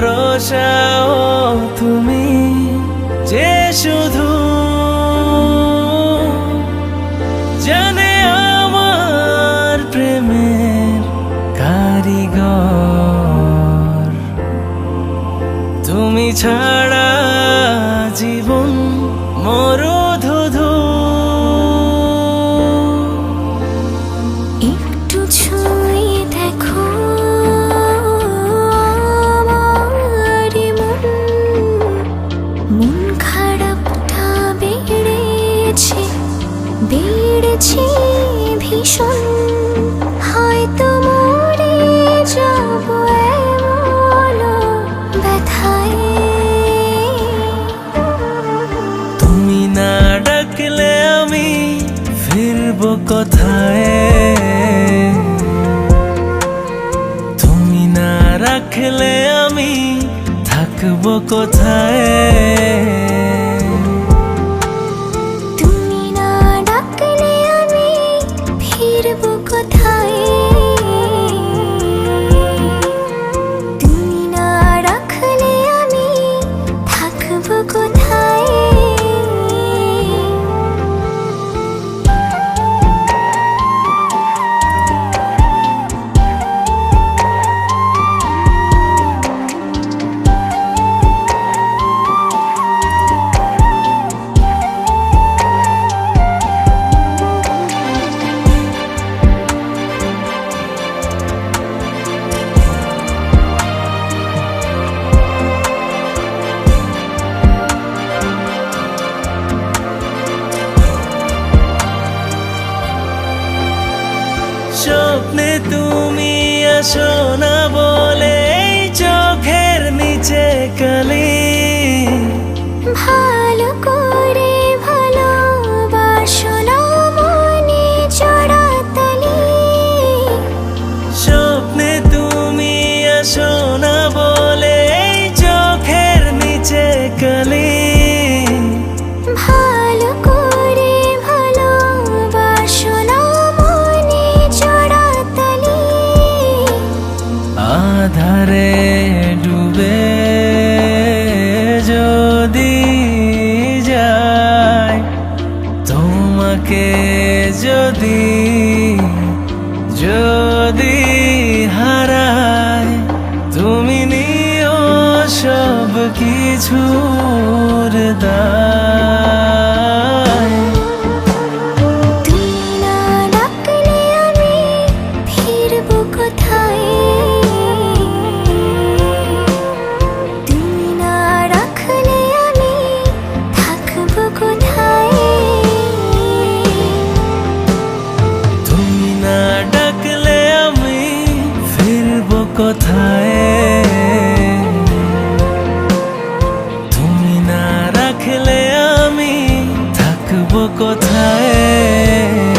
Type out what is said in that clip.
ভরসাও তুমি যে শুধু বেড়েছে ভীষণ। হয়তো মরে যাব ব্যথায়। তুমি না ডাকলে আমি ফিরব কথায়? তুমি না রাখলে আমি থাকব কোথায়? শোনা বলে চোখের নিচে কালি। যদি যদি হারায় তুমি নিও সব কিছুর দা যাব কোথায়?